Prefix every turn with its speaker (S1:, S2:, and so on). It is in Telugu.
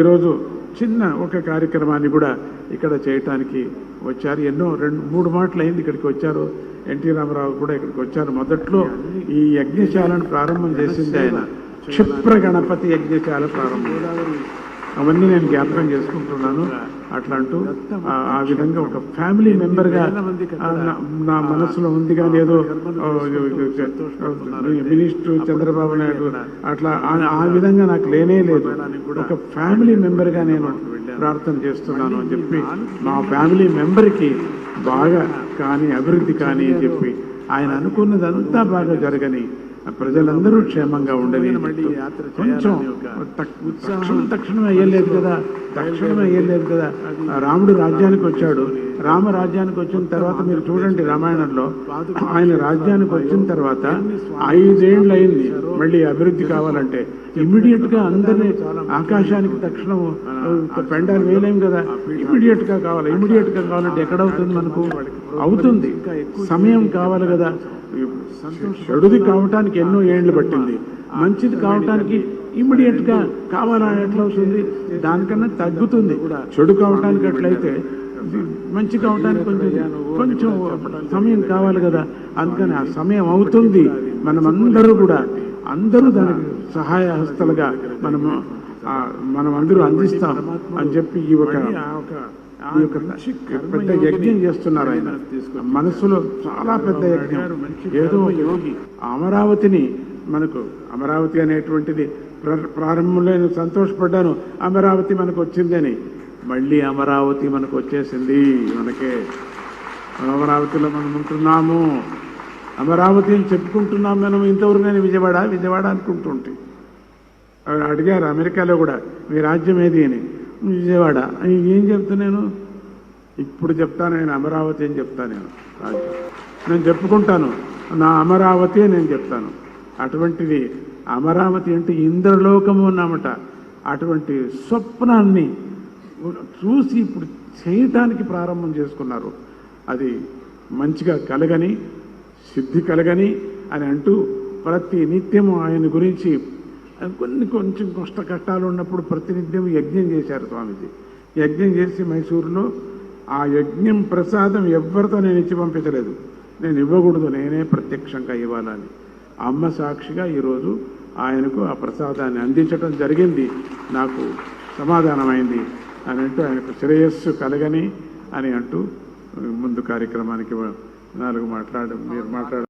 S1: ఈరోజు చిన్న ఒక కార్యక్రమాన్ని కూడా ఇక్కడ చేయటానికి వచ్చారు. ఎన్నో రెండు మూడు మాటలు అయింది ఇక్కడికి వచ్చారు. ఎన్టీ రామారావు కూడా ఇక్కడికి వచ్చారు. మొదట్లో ఈ యజ్ఞశాలను ప్రారంభం చేసింది ఆయన. క్షిప్ర గణపతి యజ్ఞశాల ప్రారంభం. అవన్నీ నేను జ్ఞాపకం చేసుకుంటున్నాను. అట్లా అంటూ ఆ విధంగా ఒక ఫ్యామిలీ మెంబర్గా నా- మనసులో ఉంది కానీ ఏదో మినిస్టర్ చంద్రబాబు నాయుడు అట్లా ఆ- ఆ విధంగా నాకు లేనే లేదు. ఒక ఫ్యామిలీ మెంబర్గా నేను ప్రార్థన చేస్తున్నాను అని చెప్పి మా ఫ్యామిలీ మెంబర్కి బాగా కానీ అభివృద్ధి కానీ అని చెప్పి ఆయన అనుకున్నదంతా బాగా జరగని ప్రజలందరూ క్షేమంగా ఉండని మళ్ళీ యాత్ర కొంచెం తక్- తక్షణం తక్షణం అయ్యలేదు కదా? తక్షణం అయ్యలేదు. కదా? రాముడు రాజ్యానికి వచ్చాడు. రామ రాజ్యానికి వచ్చిన తర్వాత మీరు చూడండి రామాయణంలో. ఆయన రాజ్యానికి వచ్చిన తర్వాత ఐదేండ్లు అయింది మళ్ళీ అభివృద్ధి కావాలంటే. గా అందరినీ ఆకాశానికి తక్షణం పెండాలు వేయలేం కదా. ఇమ్మీడియట్గా కావాలి గా కావాలంటే ఎక్కడవుతుంది మనకు? అవుతుంది. సమయం కావాలి కదా. చెడుది కావటానికి ఎన్నో ఏండ్లు పట్టింది. మంచిది కావటానికి ఇమ్మీడియట్గా కావాలా? ఎట్లా అవుతుంది దానికన్నా తగ్గుతుంది. చెడు కావటానికి ఎట్లయితే మంచి కావటానికి కొంచెం కొంచెం సమయం కావాలి కదా. అందుకని ఆ సమయం అవుతుంది. మనమందరూ కూడా అందరూ దానికి సహాయ హస్తలుగా మనము మనం అందరూ అందిస్తాం అని చెప్పి ఈ ఒక ఈ యొక్క పెద్ద యజ్ఞం చేస్తున్నారు ఆయన. మనసులో చాలా పెద్ద యజ్ఞం. ఏదో యోగి అమరావతిని మనకు అమరావతి అనేటువంటిది ప్ర- ప్రారంభంలో నేను సంతోషపడ్డాను. అమరావతి మనకు వచ్చిందని మళ్ళీ అమరావతి మనకు వచ్చేసింది. మనకే అమరావతిలో మనం ఉంటున్నాము. అమరావతి అని చెప్పుకుంటున్నాం మనం ఇంతవరకు నేను విజయవాడ విజయవాడ అనుకుంటుంటే. ఆవిడ అడిగారు అమెరికాలో కూడా మీ రాజ్యం ఏది అని. విజయవాడ. అని ఏం చెప్తున్నాను ఇప్పుడు చెప్తాను నేను అమరావతి అని చెప్తాను నేను రాజ్యం. నేను చెప్పుకుంటాను నా అమరావతి నేను చెప్తాను. అటువంటిది అమరావతి అంటే ఇంద్రలోకము అన్నమాట. అటువంటి స్వప్నాన్ని చూసి ఇప్పుడు చేయటానికి ప్రారంభం చేసుకున్నారు. అది మంచిగా కలగని సిద్ధి కలగని అని అంటూ ప్రతి నిత్యము ఆయన గురించి కొన్ని కొంచెం కష్ట కష్టాలు ఉన్నప్పుడు ప్రతినిత్యం యజ్ఞం చేశారు స్వామీజీ. యజ్ఞం చేసి మైసూరులో ఆ యజ్ఞం ప్రసాదం ఎవరితో నేను ఇచ్చి పంపించలేదు. నేను ఇవ్వకూడదు నేనే ప్రత్యక్షంగా ఇవ్వాలని. అమ్మ సాక్షిగా ఈరోజు ఆయనకు ఆ ప్రసాదాన్ని అందించడం జరిగింది. నాకు సమాధానమైంది అని అంటూ ఆయనకు శ్రేయస్సు కలగని అని అంటూ ముందు కార్యక్రమానికి నాలుగు మాట్లాడ మీరు మాట్లాడ